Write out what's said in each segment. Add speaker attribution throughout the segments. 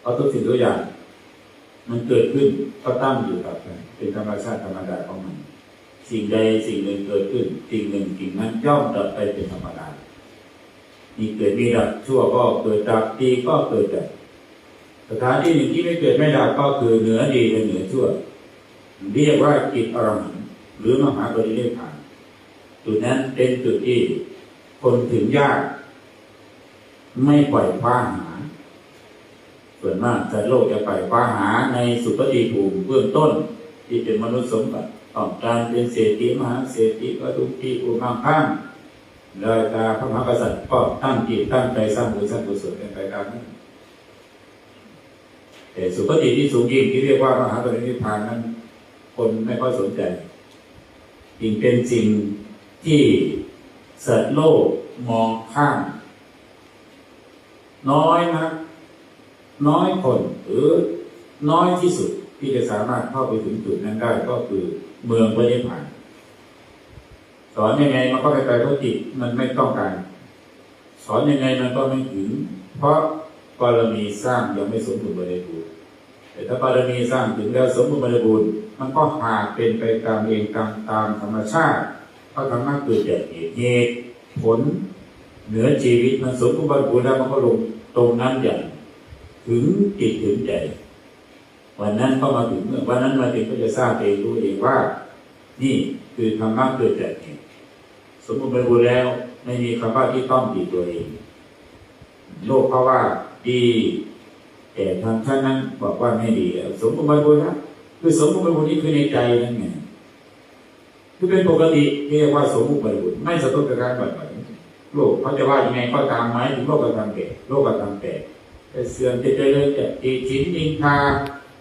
Speaker 1: เพราะทุกสิ่งทุกอย่าง มันเกิดขึ้นก็ตั้งอยู่กับมันเป็นธรรมชาติธรรมดาของมัน สิ่งใดสิ่งหนึ่งเกิดขึ้น สิ่งหนึ่งสิ่งนั้นย่อมดับไปเป็นธรรมดามีเกิดมีดับชั่วก็เกิดดับดีก็เกิดดับสถานที่หนึ่งที่ไม่เกิดไม่ดับก็คือเหนือดีและเหนือชั่วเรียกว่ากิจอรหันต์หรือมหาปรินิพพานจุดนั้นเป็นจุดที่คนถึงยาก ไม่ปล่อยคว้าหา ส่วนมากสัตว์โลกจะไปล่อยคว้าหาในสุปฏิภูมิเบื้องต้น ที่เป็นมนุษย์สมบัติต้องการเป็นเศรษฐีมหาเศรษฐีก็ทุกที่อุมข้างเลยตาพระมหากษัตริย์ก็ตั้งจิตตั้งใจสร้างบุญสร้างกุศลเป็นไปตามนั้นแต่สุปฏิที่สูงยิ่งที่เรียกว่ามหาปรินิพพานนั้น คนไม่ค่อยสนใจจึงเป็นสิ่งที่สัตว์โลกมองข้ามน้อยนะ น้อยคนหรือน้อยที่สุดที่จะสามารถเข้าไปถึงจุดนั้นได้ก็คือเมืองพระนิพพานสอนยังไงมันก็ไปไปเพราะจิตมันไม่ต้องการ สอนยังไงมันก็ไม่ถึง เพราะบารมีสร้างยังไม่สมบูรณ์บริบูรณ์แต่ถ้าบารมีสร้างถึงแล้วสมบูรณ์บริบูรณ์มันก็หากเป็นไปตามเองตามตามธรรมชาติเพราะธรรมะเกิดจากเหตุเหตุผล เหนือชีวิตมันสมบูรณ์บริบูรณ์แล้วมันก็ลงตรงนั้นอย่าง ถึงจิตถึงใจวันนั้นเข้ามาถึงเมื่อวันนั้นมาถึงก็จะทราบเองรู้เองว่า นี่คือธรรมะเกิดจากเหตุสมบูรณ์บริบูรณ์แล้ว ไม่มีคำว่าที่ต้องติดตัวเอง โลกเพราะว่าดี แต่ทางท่านนั้นบอกว่าไม่ดีแล้วสมบูรณ์บริบูรณ์แล้วคือสมบูรณ์บริบูรณ์นี่คือในใจนั่นไงคือเป็นปกติเรียกว่าสมบูรณ์บริบูรณ์ไม่สะทกกับการบ่อยๆโลกเขาจะว่ายังไงก็ตามไหมถึงโลกกระทำแก่โลกกระทำแก่ จะเสื่อมจะเจริญจะติฉินนินทา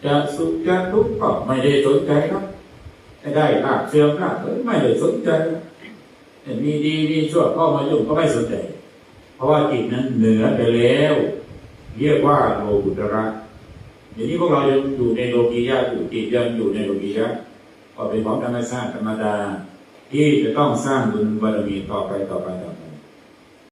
Speaker 1: จะสุขจะทุกข์ก็ไม่ได้สนใจครับได้ลาบเสื่อมลาบไม่ได้สนใจแต่มีดีมีชั่วก็มายุ่งก็ไม่สนใจ เพราะว่าจิตนั้นเหนือไปแล้ว เรียกว่าโลกุตระเดี๋ยวนี้พวกเรายังอยู่ในโลกียะอยู่จิตยังอยู่ในโลกียะก็เป็นของธรรมชาติธรรมดา ที่จะต้องสร้างบุญบารมีต่อไปต่อไปต่อ